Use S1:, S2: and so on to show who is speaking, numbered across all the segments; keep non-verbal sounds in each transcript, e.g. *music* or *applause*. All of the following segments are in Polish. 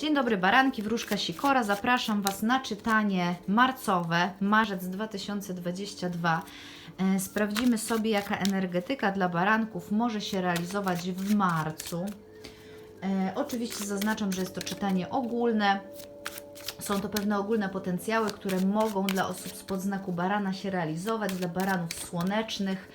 S1: Dzień dobry, baranki, wróżka Sikora. Zapraszam Was na czytanie marcowe, marzec 2022. E, Sprawdzimy sobie, jaka energetyka dla baranków może się realizować w marcu. E, Oczywiście zaznaczam, że jest to czytanie ogólne. Są to pewne ogólne potencjały, które mogą dla osób z podznaku barana się realizować, dla baranów słonecznych,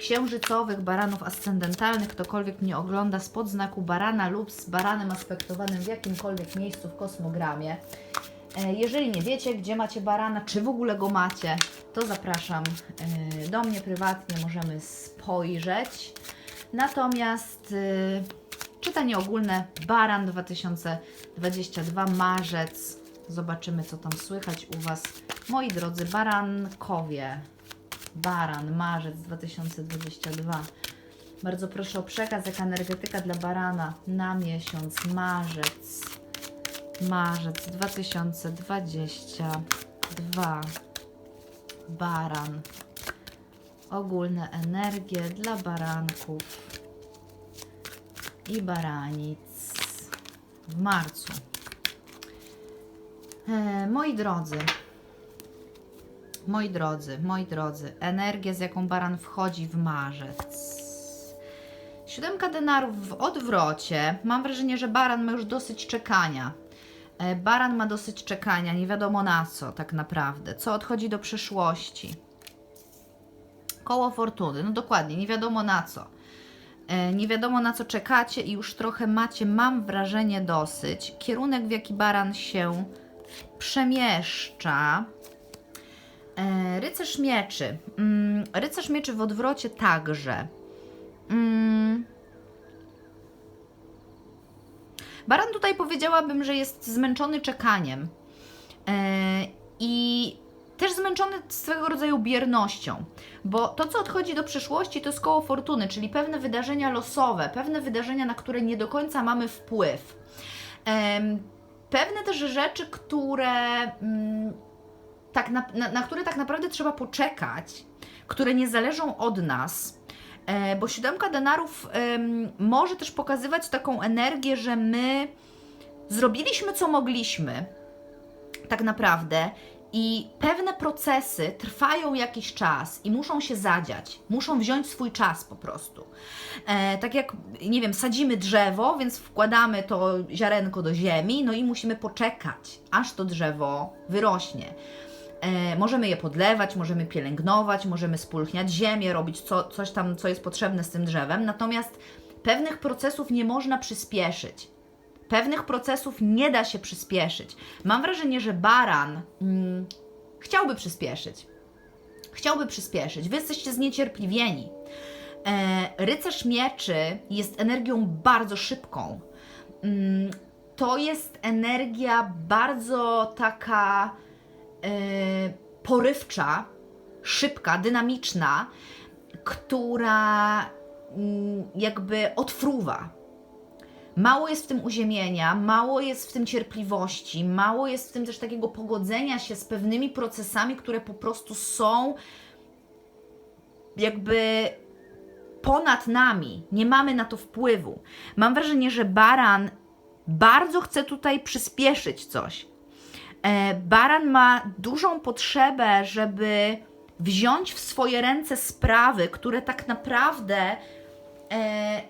S1: księżycowych, baranów ascendentalnych, ktokolwiek mnie ogląda z podznaku barana lub z baranem aspektowanym w jakimkolwiek miejscu w kosmogramie. E, Jeżeli nie wiecie, gdzie macie barana, czy w ogóle go macie, to zapraszam e, do mnie prywatnie, możemy spojrzeć. Natomiast e, czytanie ogólne Baran 2022 marzec. Zobaczymy, co tam słychać u Was, moi drodzy barankowie. Baran, marzec 2022. Bardzo proszę o przekaz, jaka energetyka dla barana na miesiąc marzec. Marzec 2022. Baran. Ogólne energie dla baranków i baranic w marcu. E, moi drodzy, moi drodzy, moi drodzy, energia, z jaką baran wchodzi w marzec. Siódemka denarów w odwrocie. Mam wrażenie, że baran ma już dosyć czekania. E, Baran ma dosyć czekania, nie wiadomo na co tak naprawdę. Co odchodzi do przyszłości. Koło fortuny, no dokładnie, nie wiadomo na co. E, Nie wiadomo na co czekacie i już trochę macie, mam wrażenie, dosyć. Kierunek, w jaki baran się przemieszcza. E, Rycerz mieczy. Mm, Rycerz mieczy w odwrocie także. Mm. Baran tutaj powiedziałabym, że jest zmęczony czekaniem. E, I też zmęczony swego rodzaju biernością, bo to, co odchodzi do przyszłości, to jest koło fortuny, czyli pewne wydarzenia losowe, pewne wydarzenia, na które nie do końca mamy wpływ. Pewne też rzeczy, które mm, tak na, na, na które tak naprawdę trzeba poczekać, które nie zależą od nas, e, bo siódemka denarów może też pokazywać taką energię, że my zrobiliśmy co mogliśmy, tak naprawdę. I pewne procesy trwają jakiś czas i muszą się zadziać, muszą wziąć swój czas po prostu. E, tak jak, nie wiem, sadzimy drzewo, więc wkładamy to ziarenko do ziemi, no i musimy poczekać, aż to drzewo wyrośnie. E, możemy je podlewać, możemy pielęgnować, możemy spulchniać ziemię, robić co, coś tam, co jest potrzebne z tym drzewem, natomiast pewnych procesów nie można przyspieszyć. Pewnych procesów nie da się przyspieszyć. Mam wrażenie, że baran mm, chciałby przyspieszyć. Chciałby przyspieszyć. Wy jesteście zniecierpliwieni. E, rycerz mieczy jest energią bardzo szybką. Mm, to jest energia bardzo taka porywcza, szybka, dynamiczna, która mm, jakby odfruwa. Mało jest w tym uziemienia, mało jest w tym cierpliwości, mało jest w tym też takiego pogodzenia się z pewnymi procesami, które po prostu są jakby ponad nami. Nie mamy na to wpływu. Mam wrażenie, że baran bardzo chce tutaj przyspieszyć coś. E, Baran ma dużą potrzebę, żeby wziąć w swoje ręce sprawy, które tak naprawdę e,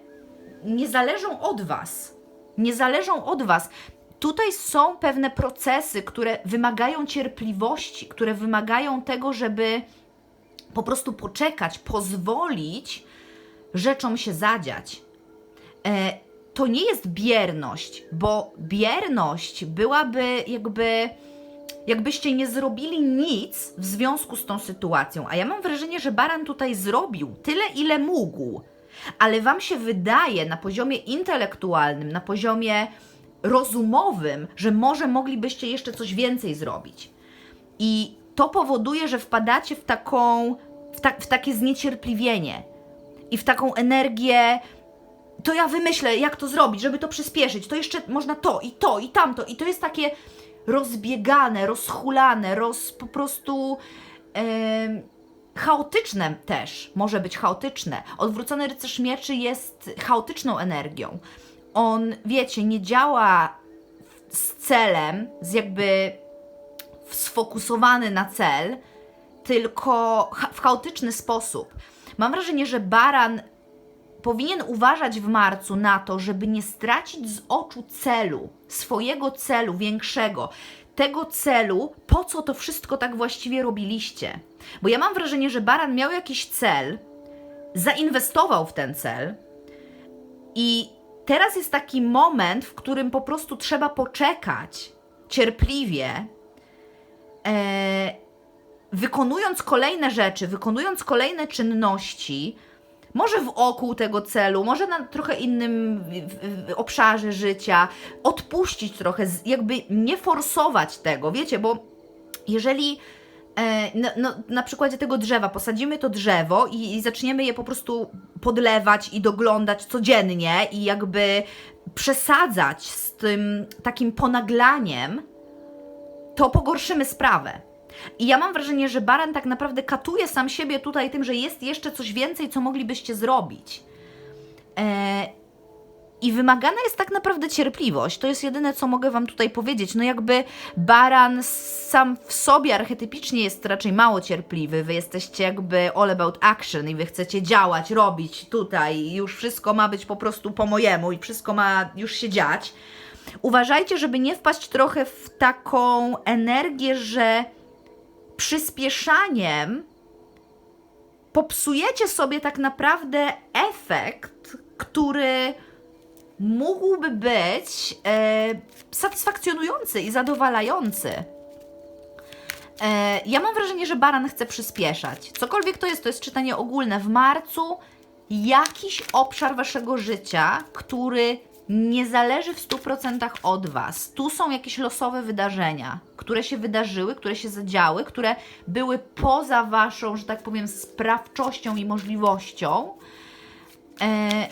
S1: nie zależą od Was. Nie zależą od Was. Tutaj są pewne procesy, które wymagają cierpliwości, które wymagają tego, żeby po prostu poczekać, pozwolić rzeczom się zadziać. To nie jest bierność, bo bierność byłaby jakby jakbyście nie zrobili nic w związku z tą sytuacją. A ja mam wrażenie, że Baran tutaj zrobił tyle, ile mógł, ale Wam się wydaje na poziomie intelektualnym, na poziomie rozumowym, że może moglibyście jeszcze coś więcej zrobić. I to powoduje, że wpadacie w taką, w, ta, w takie zniecierpliwienie i w taką energię. To ja wymyślę, jak to zrobić, żeby to przyspieszyć. To jeszcze można to i to i tamto. I to jest takie rozbiegane, rozhulane, roz, po prostu chaotyczne też. Może być chaotyczne. Odwrócony rycerz mieczy jest chaotyczną energią. On, wiecie, nie działa z celem, z jakby sfokusowany na cel, tylko w chaotyczny sposób. Mam wrażenie, że baran powinien uważać w marcu na to, żeby nie stracić z oczu celu, swojego celu większego, tego celu, po co to wszystko tak właściwie robiliście. Bo ja mam wrażenie, że baran miał jakiś cel, zainwestował w ten cel i teraz jest taki moment, w którym po prostu trzeba poczekać cierpliwie, e, wykonując kolejne rzeczy, wykonując kolejne czynności, może wokół tego celu, może na trochę innym obszarze życia, odpuścić trochę, jakby nie forsować tego, wiecie, bo jeżeli e, no, no, na przykładzie tego drzewa posadzimy to drzewo i, i zaczniemy je po prostu podlewać i doglądać codziennie i jakby przesadzać z tym takim ponaglaniem, to pogorszymy sprawę. I ja mam wrażenie, że Baran tak naprawdę katuje sam siebie tutaj tym, że jest jeszcze coś więcej, co moglibyście zrobić. E, I wymagana jest tak naprawdę cierpliwość. To jest jedyne, co mogę Wam tutaj powiedzieć. No jakby Baran sam w sobie archetypicznie jest raczej mało cierpliwy. Wy jesteście jakby all about action i Wy chcecie działać, robić tutaj. Już wszystko ma być po prostu po mojemu i wszystko ma już się dziać. Uważajcie, żeby nie wpaść trochę w taką energię, że przyspieszaniem popsujecie sobie tak naprawdę efekt, który mógłby być e, satysfakcjonujący i zadowalający. E, ja mam wrażenie, że baran chce przyspieszać. Cokolwiek to jest, to jest czytanie ogólne. W marcu jakiś obszar waszego życia, który nie zależy w 100% od was. Tu są jakieś losowe wydarzenia, które się wydarzyły, które się zadziały, które były poza waszą, że tak powiem, sprawczością i możliwością. E,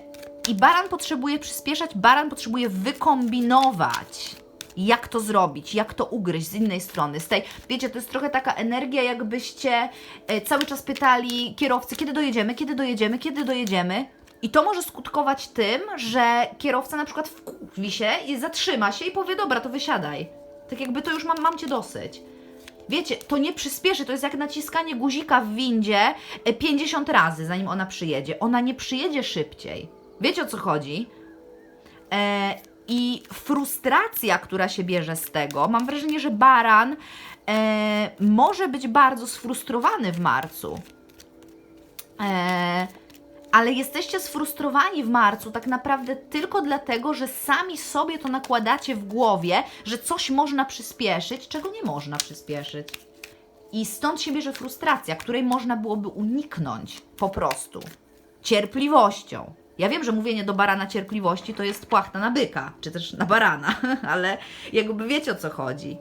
S1: I baran potrzebuje przyspieszać, baran potrzebuje wykombinować, jak to zrobić, jak to ugryźć z innej strony. Z tej, wiecie, to jest trochę taka energia, jakbyście e, cały czas pytali kierowcy, kiedy dojedziemy, kiedy dojedziemy, kiedy dojedziemy. I to może skutkować tym, że kierowca na przykład wkurwi się i zatrzyma się i powie, dobra, to wysiadaj. Tak jakby to już mam, mam cię dosyć. Wiecie, to nie przyspieszy, to jest jak naciskanie guzika w windzie e, 50 razy, zanim ona przyjedzie. Ona nie przyjedzie szybciej. Wiecie o co chodzi? E, I frustracja, która się bierze z tego, mam wrażenie, że baran e, może być bardzo sfrustrowany w marcu. E, ale jesteście sfrustrowani w marcu tak naprawdę tylko dlatego, że sami sobie to nakładacie w głowie, że coś można przyspieszyć, czego nie można przyspieszyć. I stąd się bierze frustracja, której można byłoby uniknąć po prostu cierpliwością. Ja wiem, że mówienie do barana cierpliwości to jest płachta na byka, czy też na barana, *laughs* ale jakby wiecie o co chodzi.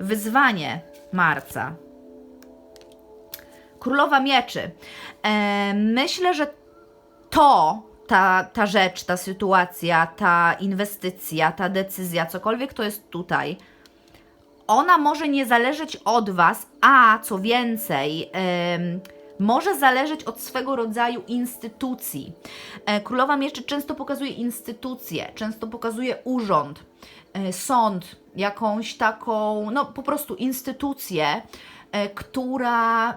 S1: Wyzwanie marca. Królowa Mieczy. E, myślę, że to, ta, ta rzecz, ta sytuacja, ta inwestycja, ta decyzja, cokolwiek to jest tutaj, ona może nie zależeć od Was, a co więcej, em, może zależeć od swego rodzaju instytucji. E, Królowa Mieczy często pokazuje instytucje, często pokazuje urząd, e, sąd, jakąś taką, no po prostu instytucję, e, która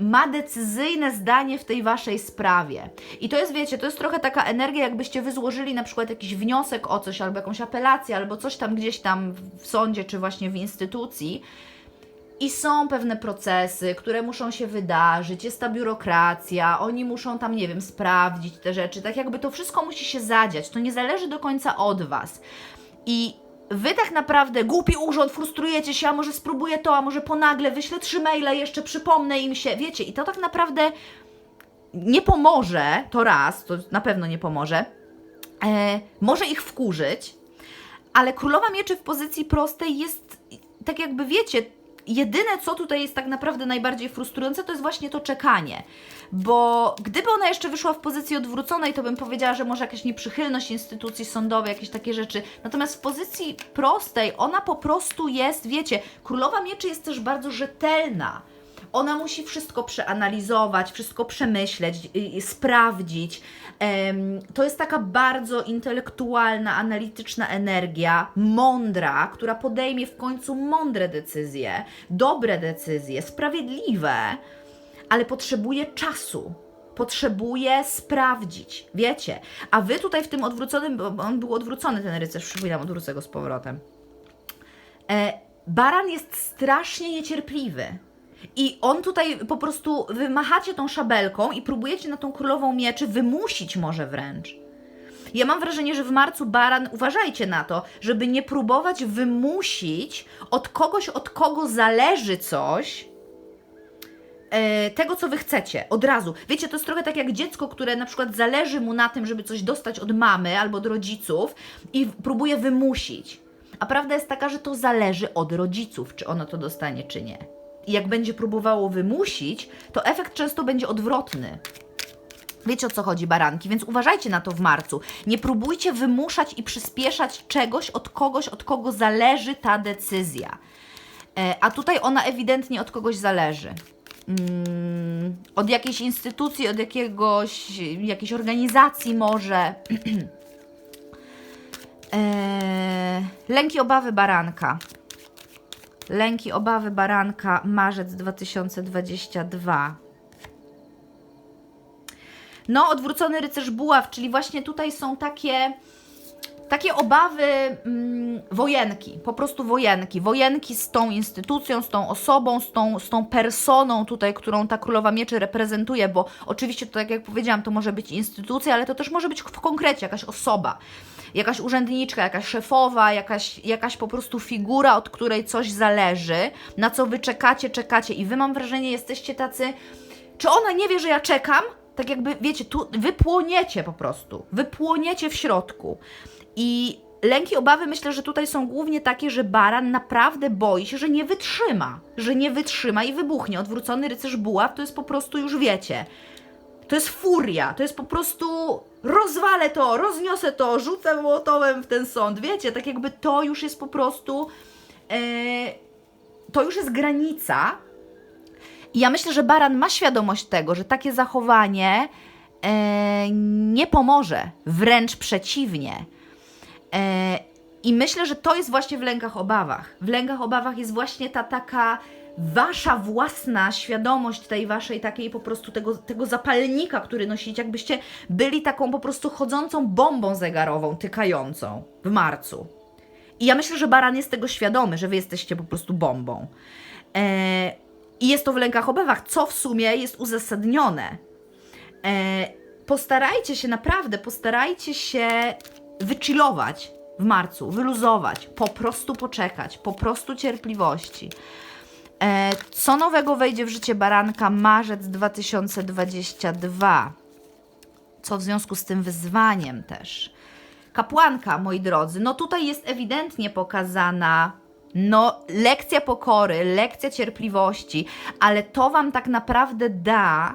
S1: ma decyzyjne zdanie w tej waszej sprawie. I to jest, wiecie, to jest trochę taka energia, jakbyście wy złożyli na przykład jakiś wniosek o coś, albo jakąś apelację, albo coś tam gdzieś tam w sądzie, czy właśnie w instytucji. I są pewne procesy, które muszą się wydarzyć, jest ta biurokracja, oni muszą tam, nie wiem, sprawdzić te rzeczy, tak jakby to wszystko musi się zadziać, to nie zależy do końca od Was. I Wy tak naprawdę, głupi urząd, frustrujecie się, a może spróbuję to, a może ponagle wyślę trzy maile, jeszcze przypomnę im się, wiecie, i to tak naprawdę nie pomoże, to raz, to na pewno nie pomoże, e, może ich wkurzyć, ale królowa mieczy w pozycji prostej jest, tak jakby wiecie, jedyne co tutaj jest tak naprawdę najbardziej frustrujące, to jest właśnie to czekanie. Bo gdyby ona jeszcze wyszła w pozycji odwróconej, to bym powiedziała, że może jakaś nieprzychylność instytucji sądowej, jakieś takie rzeczy. Natomiast w pozycji prostej, ona po prostu jest, wiecie, królowa mieczy jest też bardzo rzetelna. Ona musi wszystko przeanalizować, wszystko przemyśleć, y, y, sprawdzić. To jest taka bardzo intelektualna, analityczna energia, mądra, która podejmie w końcu mądre decyzje, dobre decyzje, sprawiedliwe, ale potrzebuje czasu. Potrzebuje sprawdzić, wiecie. A wy tutaj w tym odwróconym, bo on był odwrócony, ten rycerz, przypominam, odwrócę go z powrotem. E, baran jest strasznie niecierpliwy. I on tutaj po prostu wymachacie tą szabelką i próbujecie na tą królową mieczy wymusić może wręcz. Ja mam wrażenie, że w marcu baran, uważajcie na to, żeby nie próbować wymusić od kogoś, od kogo zależy coś, e, tego, co wy chcecie, od razu. Wiecie, to jest trochę tak jak dziecko, które na przykład zależy mu na tym, żeby coś dostać od mamy albo od rodziców i próbuje wymusić. A prawda jest taka, że to zależy od rodziców, czy ono to dostanie, czy nie. Jak będzie próbowało wymusić, to efekt często będzie odwrotny. Wiecie o co chodzi, baranki, więc uważajcie na to w marcu. Nie próbujcie wymuszać i przyspieszać czegoś od kogoś, od kogo zależy ta decyzja. E, a tutaj ona ewidentnie od kogoś zależy. Mm, od jakiejś instytucji, od jakiegoś, jakiejś organizacji może. *clears throat* e, lęki, obawy baranka. Lęki, obawy baranka, marzec 2022. No, odwrócony rycerz buław, czyli właśnie tutaj są takie, takie obawy mm, wojenki, po prostu wojenki. Wojenki z tą instytucją, z tą osobą, z tą, z tą personą tutaj, którą ta królowa mieczy reprezentuje, bo oczywiście to, tak jak powiedziałam, to może być instytucja, ale to też może być w konkrecie jakaś osoba. Jakaś urzędniczka, jakaś szefowa, jakaś, jakaś po prostu figura, od której coś zależy, na co wy czekacie, czekacie i wy mam wrażenie jesteście tacy, czy ona nie wie, że ja czekam? Tak jakby, wiecie, tu wy płoniecie po prostu. Wy płoniecie w środku. I lęki, obawy myślę, że tutaj są głównie takie, że baran naprawdę boi się, że nie wytrzyma. Że nie wytrzyma i wybuchnie. Odwrócony rycerz buław to jest po prostu, już wiecie, to jest furia, to jest po prostu rozwalę to, rozniosę to, rzucę młotowem w ten sąd. Wiecie, tak jakby to już jest po prostu, e, to już jest granica, i ja myślę, że Baran ma świadomość tego, że takie zachowanie e, nie pomoże, wręcz przeciwnie. E, I myślę, że to jest właśnie w lękach obawach. W lękach obawach jest właśnie ta taka wasza własna świadomość tej waszej takiej po prostu tego, tego zapalnika, który nosicie, jakbyście byli taką po prostu chodzącą bombą zegarową, tykającą w marcu. I ja myślę, że Baran jest tego świadomy, że wy jesteście po prostu bombą. E, I jest to w lękach obawach, co w sumie jest uzasadnione. E, postarajcie się, naprawdę, postarajcie się wychillować w marcu, wyluzować, po prostu poczekać, po prostu cierpliwości. E, co nowego wejdzie w życie baranka marzec 2022? Co w związku z tym wyzwaniem też? Kapłanka, moi drodzy, no tutaj jest ewidentnie pokazana no, lekcja pokory, lekcja cierpliwości, ale to Wam tak naprawdę da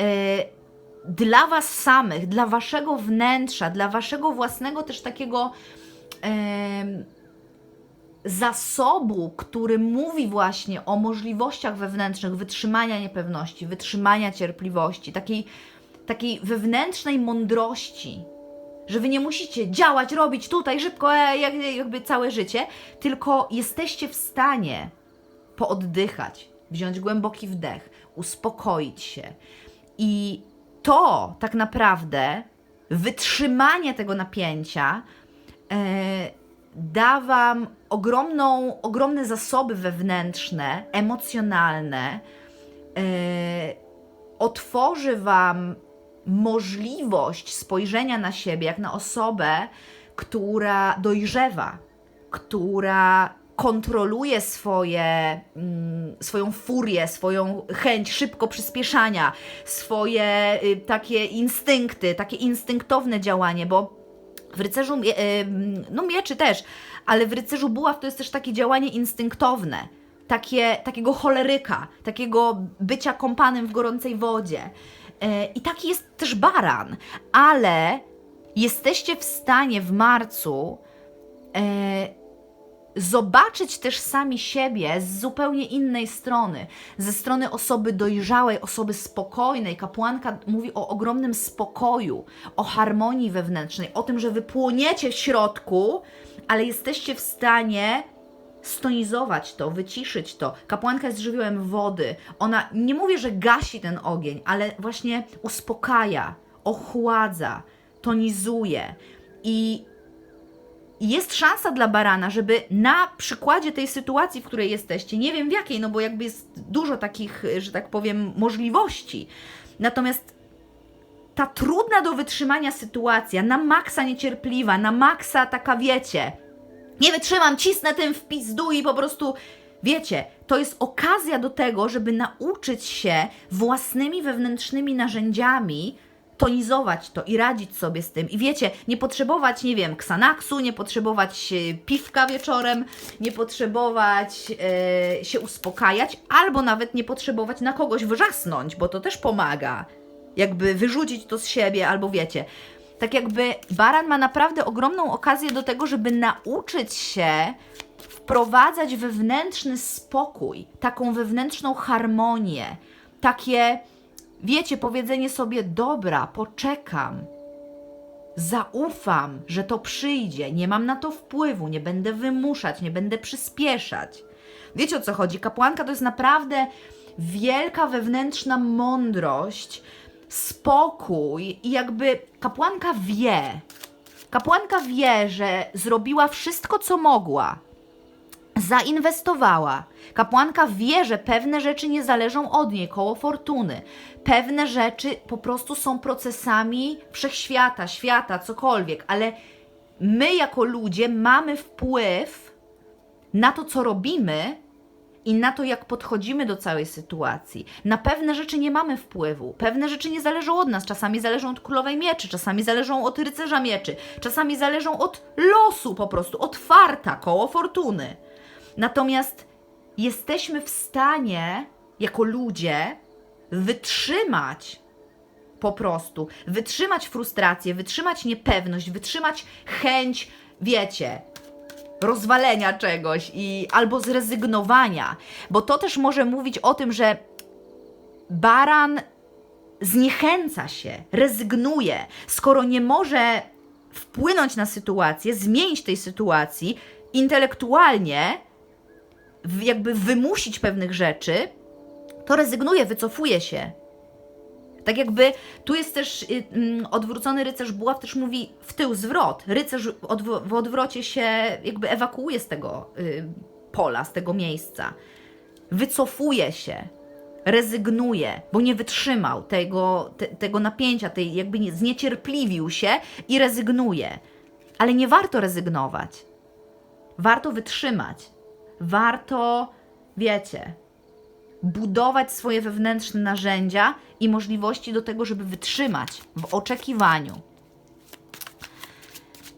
S1: e, dla Was samych, dla Waszego wnętrza, dla Waszego własnego też takiego zasobu, który mówi właśnie o możliwościach wewnętrznych wytrzymania niepewności, wytrzymania cierpliwości, takiej, takiej wewnętrznej mądrości, że wy nie musicie działać, robić tutaj szybko, e, jak, jakby całe życie, tylko jesteście w stanie pooddychać, wziąć głęboki wdech, uspokoić się. I to tak naprawdę wytrzymanie tego napięcia e, da Wam ogromną, ogromne zasoby wewnętrzne, emocjonalne, e, otworzy Wam możliwość spojrzenia na siebie jak na osobę, która dojrzewa, która kontroluje swoje, mm, swoją furię, swoją chęć szybko przyspieszania, swoje y, takie instynkty, takie instynktowne działanie, bo w rycerzu, y, no mieczy też, ale w rycerzu buław to jest też takie działanie instynktowne, takie, takiego choleryka, takiego bycia kąpanym w gorącej wodzie. E, I taki jest też baran, ale jesteście w stanie w marcu zobaczyć też sami siebie z zupełnie innej strony, ze strony osoby dojrzałej, osoby spokojnej. Kapłanka mówi o ogromnym spokoju, o harmonii wewnętrznej, o tym, że wy płoniecie w środku, ale jesteście w stanie stonizować to, wyciszyć to. Kapłanka jest żywiołem wody. Ona nie mówię, że gasi ten ogień, ale właśnie uspokaja, ochładza, tonizuje. I jest szansa dla barana, żeby na przykładzie tej sytuacji, w której jesteście, nie wiem w jakiej, no bo jakby jest dużo takich, że tak powiem, możliwości. Natomiast ta trudna do wytrzymania sytuacja, na maksa niecierpliwa, na maksa taka wiecie, nie wytrzymam, cisnę ten w pizdu i po prostu, wiecie, to jest okazja do tego, żeby nauczyć się własnymi wewnętrznymi narzędziami tonizować to i radzić sobie z tym. I wiecie, nie potrzebować, nie wiem, ksanaksu, nie potrzebować e, piwka wieczorem, nie potrzebować e, się uspokajać, albo nawet nie potrzebować na kogoś wrzasnąć, bo to też pomaga. Jakby wyrzucić to z siebie, albo wiecie. Tak jakby baran ma naprawdę ogromną okazję do tego, żeby nauczyć się wprowadzać wewnętrzny spokój, taką wewnętrzną harmonię, takie Wiecie, powiedzenie sobie: Dobra, poczekam, zaufam, że to przyjdzie, nie mam na to wpływu, nie będę wymuszać, nie będę przyspieszać. Wiecie o co chodzi? Kapłanka to jest naprawdę wielka wewnętrzna mądrość, spokój i jakby kapłanka wie, kapłanka wie, że zrobiła wszystko, co mogła, zainwestowała. Kapłanka wie, że pewne rzeczy nie zależą od niej, koło fortuny. Pewne rzeczy po prostu są procesami wszechświata, świata, cokolwiek, ale my jako ludzie mamy wpływ na to, co robimy i na to, jak podchodzimy do całej sytuacji. Na pewne rzeczy nie mamy wpływu, pewne rzeczy nie zależą od nas, czasami zależą od królowej mieczy, czasami zależą od rycerza mieczy, czasami zależą od losu po prostu, od farta, koło fortuny. Natomiast jesteśmy w stanie, jako ludzie, wytrzymać po prostu, wytrzymać frustrację, wytrzymać niepewność, wytrzymać chęć, wiecie, rozwalenia czegoś i albo zrezygnowania, bo to też może mówić o tym, że baran zniechęca się, rezygnuje, skoro nie może wpłynąć na sytuację, zmienić tej sytuacji intelektualnie, jakby wymusić pewnych rzeczy, to rezygnuje, wycofuje się. Tak jakby tu jest też y, mm, odwrócony rycerz buław, też mówi w tył zwrot. Rycerz w odwrocie się jakby ewakuuje z tego y, pola, z tego miejsca. Wycofuje się, rezygnuje, bo nie wytrzymał tego, te, tego napięcia, tej jakby nie, zniecierpliwił się i rezygnuje. Ale nie warto rezygnować. Warto wytrzymać warto, wiecie, budować swoje wewnętrzne narzędzia i możliwości do tego, żeby wytrzymać w oczekiwaniu.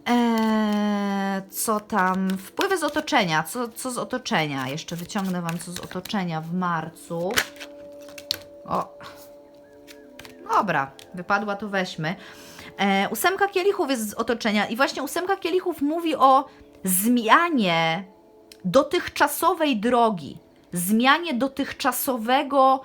S1: Eee, co tam? Wpływy z otoczenia. Co, co z otoczenia? Jeszcze wyciągnę Wam co z otoczenia w marcu. O. Dobra, wypadła, to weźmy. Eee, ósemka kielichów jest z otoczenia i właśnie ósemka kielichów mówi o zmianie dotychczasowej drogi, zmianie dotychczasowego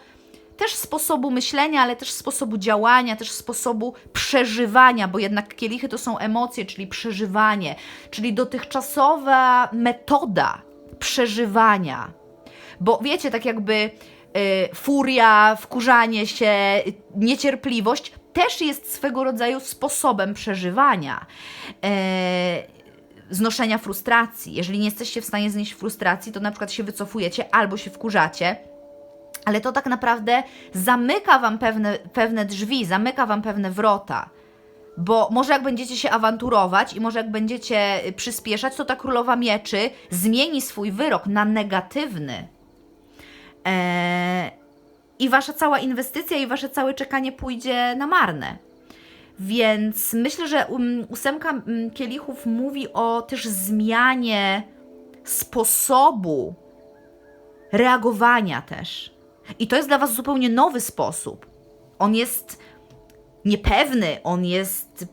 S1: też sposobu myślenia, ale też sposobu działania, też sposobu przeżywania, bo jednak kielichy to są emocje, czyli przeżywanie, czyli dotychczasowa metoda przeżywania. Bo wiecie, tak jakby y, furia, wkurzanie się, niecierpliwość też jest swego rodzaju sposobem przeżywania. Y, znoszenia frustracji. Jeżeli nie jesteście w stanie znieść frustracji, to na przykład się wycofujecie albo się wkurzacie. Ale to tak naprawdę zamyka wam pewne, pewne drzwi, zamyka wam pewne wrota. Bo może jak będziecie się awanturować i może jak będziecie przyspieszać, to ta królowa mieczy zmieni swój wyrok na negatywny. Eee, I wasza cała inwestycja i wasze całe czekanie pójdzie na marne. Więc myślę, że um, ósemka um, kielichów mówi o też zmianie sposobu reagowania też. I to jest dla Was zupełnie nowy sposób. On jest niepewny, on jest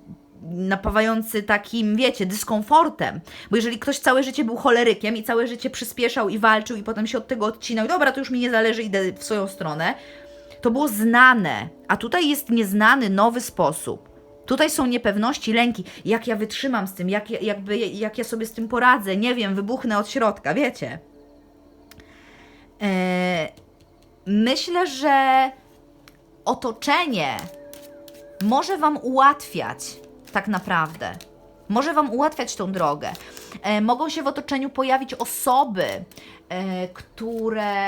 S1: napawający takim, wiecie, dyskomfortem. Bo jeżeli ktoś całe życie był cholerykiem i całe życie przyspieszał i walczył i potem się od tego odcinał, dobra, to już mi nie zależy, idę w swoją stronę, to było znane, a tutaj jest nieznany, nowy sposób. Tutaj są niepewności, lęki. Jak ja wytrzymam z tym, jak, ja- jakby, jak ja sobie z tym poradzę, nie wiem, wybuchnę od środka, wiecie. E, myślę, że otoczenie może Wam ułatwiać tak naprawdę. Może Wam ułatwiać tą drogę. E, mogą się w otoczeniu pojawić osoby, e, które,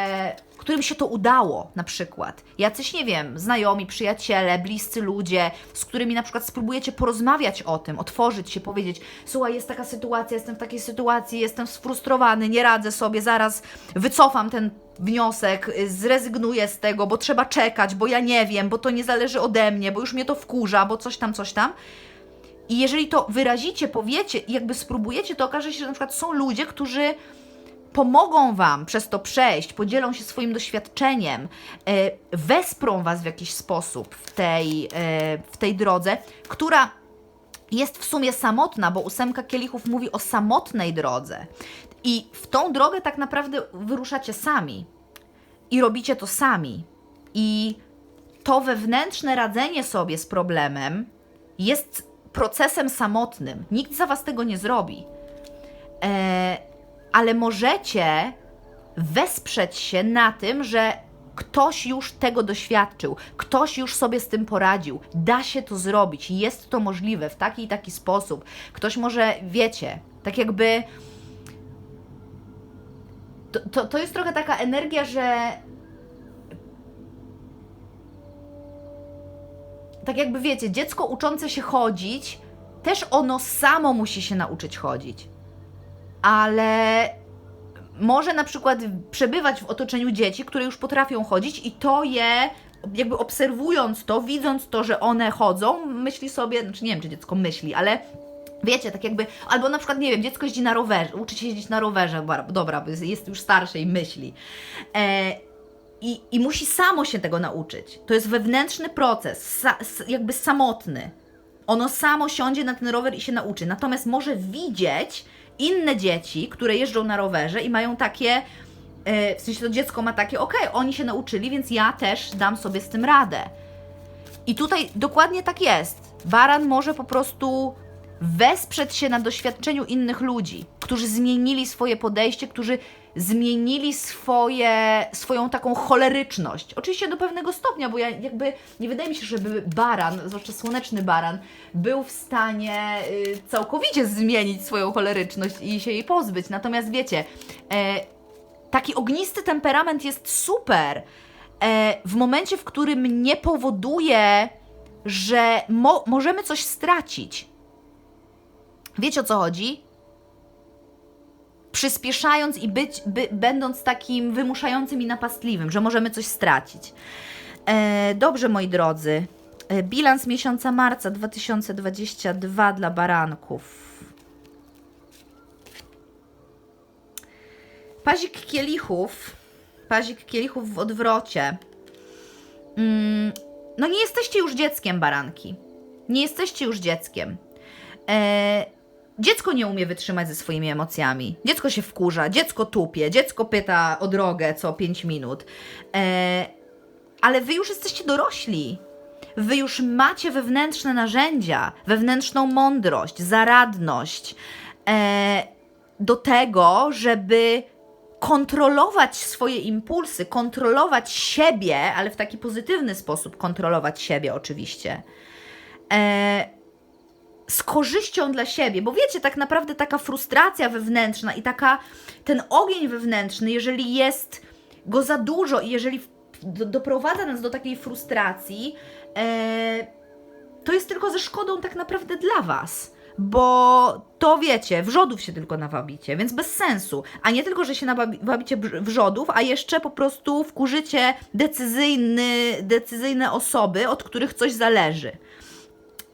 S1: którym się to udało, na przykład. Jacyś, nie wiem, znajomi, przyjaciele, bliscy ludzie, z którymi na przykład spróbujecie porozmawiać o tym, otworzyć się, powiedzieć: Słuchaj, jest taka sytuacja, jestem w takiej sytuacji, jestem sfrustrowany, nie radzę sobie, zaraz wycofam ten wniosek, zrezygnuję z tego, bo trzeba czekać, bo ja nie wiem, bo to nie zależy ode mnie, bo już mnie to wkurza, bo coś tam, coś tam. I jeżeli to wyrazicie, powiecie jakby spróbujecie, to okaże się, że na przykład są ludzie, którzy pomogą Wam przez to przejść, podzielą się swoim doświadczeniem, e, wesprą Was w jakiś sposób w tej, e, w tej drodze, która jest w sumie samotna, bo ósemka kielichów mówi o samotnej drodze. I w tą drogę tak naprawdę wyruszacie sami. I robicie to sami. I to wewnętrzne radzenie sobie z problemem jest procesem samotnym. Nikt za was tego nie zrobi. E, ale możecie wesprzeć się na tym, że ktoś już tego doświadczył, ktoś już sobie z tym poradził. Da się to zrobić, jest to możliwe w taki i taki sposób. Ktoś może, wiecie, tak jakby. To, to, to jest trochę taka energia, że tak jakby wiecie, dziecko uczące się chodzić, też ono samo musi się nauczyć chodzić. Ale może na przykład przebywać w otoczeniu dzieci, które już potrafią chodzić i to je, jakby obserwując to, widząc to, że one chodzą, myśli sobie, znaczy nie wiem, czy dziecko myśli, ale Wiecie, tak jakby, albo na przykład, nie wiem, dziecko jeździ na rowerze, uczy się jeździć na rowerze, dobra, jest- już starsze i myśli. E, i, I musi samo się tego nauczyć. To jest wewnętrzny proces, sa, jakby samotny. Ono samo siądzie na ten rower i się nauczy. Natomiast może widzieć inne dzieci, które jeżdżą na rowerze i mają takie, e, w sensie to dziecko ma takie, okej, oni się nauczyli, więc ja też dam sobie z tym radę. I tutaj dokładnie tak jest. Baran może po prostu wesprzeć się na doświadczeniu innych ludzi, którzy zmienili swoje podejście, którzy zmienili swoje, swoją taką choleryczność. Oczywiście do pewnego stopnia, bo ja jakby nie wydaje mi się, żeby baran, zwłaszcza słoneczny baran, był w stanie y, całkowicie zmienić swoją choleryczność i się jej pozbyć. Natomiast wiecie, e, taki ognisty temperament jest super e, w momencie, w którym nie powoduje, że mo- możemy coś stracić. Wiecie o co chodzi? Przyspieszając i być, by, będąc takim wymuszającym i napastliwym, że możemy coś stracić. E, dobrze, moi drodzy. E, bilans miesiąca marca 2022 dla baranków. Pazik kielichów. Pazik kielichów w odwrocie. Mm, no nie jesteście już dzieckiem, baranki. Nie jesteście już dzieckiem. E, dziecko nie umie wytrzymać ze swoimi emocjami. Dziecko się wkurza, dziecko tupie, dziecko pyta o drogę co 5 minut. E, ale wy już jesteście dorośli. Wy już macie wewnętrzne narzędzia, wewnętrzną mądrość, zaradność e, do tego, żeby kontrolować swoje impulsy, kontrolować siebie, ale w taki pozytywny sposób kontrolować siebie, oczywiście. E, z korzyścią dla siebie, bo wiecie, tak naprawdę taka frustracja wewnętrzna i taka ten ogień wewnętrzny, jeżeli jest go za dużo i jeżeli do, doprowadza nas do takiej frustracji, e, to jest tylko ze szkodą tak naprawdę dla Was. Bo to wiecie, wrzodów się tylko nawabicie, więc bez sensu. A nie tylko, że się nawabicie wrzodów, a jeszcze po prostu wkurzycie decyzyjny, decyzyjne osoby, od których coś zależy.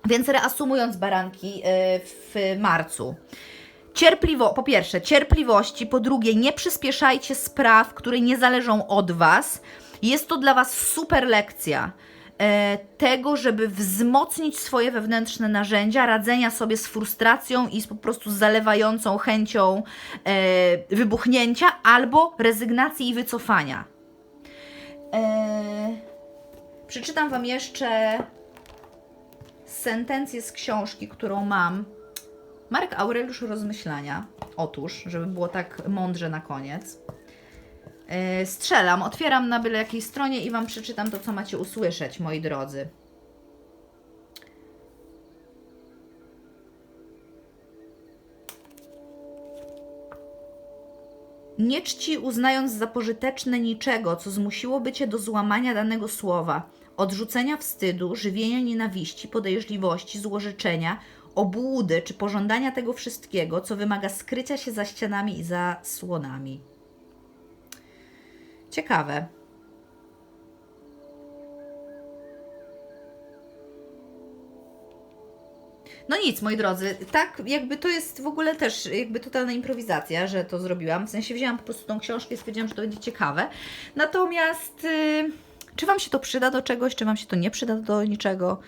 S1: Więc reasumując baranki y, w marcu. Cierpliwość, po pierwsze, cierpliwości, po drugie, nie przyspieszajcie spraw, które nie zależą od Was. Jest to dla Was super lekcja. e, tego, żeby wzmocnić swoje wewnętrzne narzędzia, radzenia sobie z frustracją i z po prostu zalewającą chęcią e, wybuchnięcia albo rezygnacji i wycofania. E, przeczytam Wam jeszcze sentencję z książki, którą mam. Mark Aureliusz Rozmyślania. Otóż, żeby było tak mądrze na koniec. Yy, strzelam, otwieram na byle jakiej stronie i Wam przeczytam to, co macie usłyszeć, moi drodzy. Nie czci uznając za pożyteczne niczego, co zmusiłoby Cię do złamania danego słowa, odrzucenia wstydu, żywienia nienawiści, podejrzliwości, złożyczenia, obłudy czy pożądania tego wszystkiego, co wymaga skrycia się za ścianami i za słonami. Ciekawe. No nic, moi drodzy, tak jakby to jest w ogóle też jakby totalna improwizacja, że to zrobiłam. W sensie wzięłam po prostu tą książkę i stwierdziłam, że to będzie ciekawe. Natomiast y, czy Wam się to przyda do czegoś, czy Wam się to nie przyda do niczego?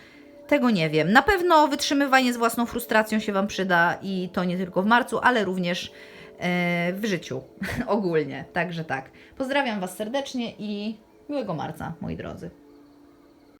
S1: Tego nie wiem. Na pewno wytrzymywanie z własną frustracją się Wam przyda i to nie tylko w marcu, ale również e, w życiu *laughs* ogólnie. Także tak. Pozdrawiam Was serdecznie i miłego marca, moi drodzy.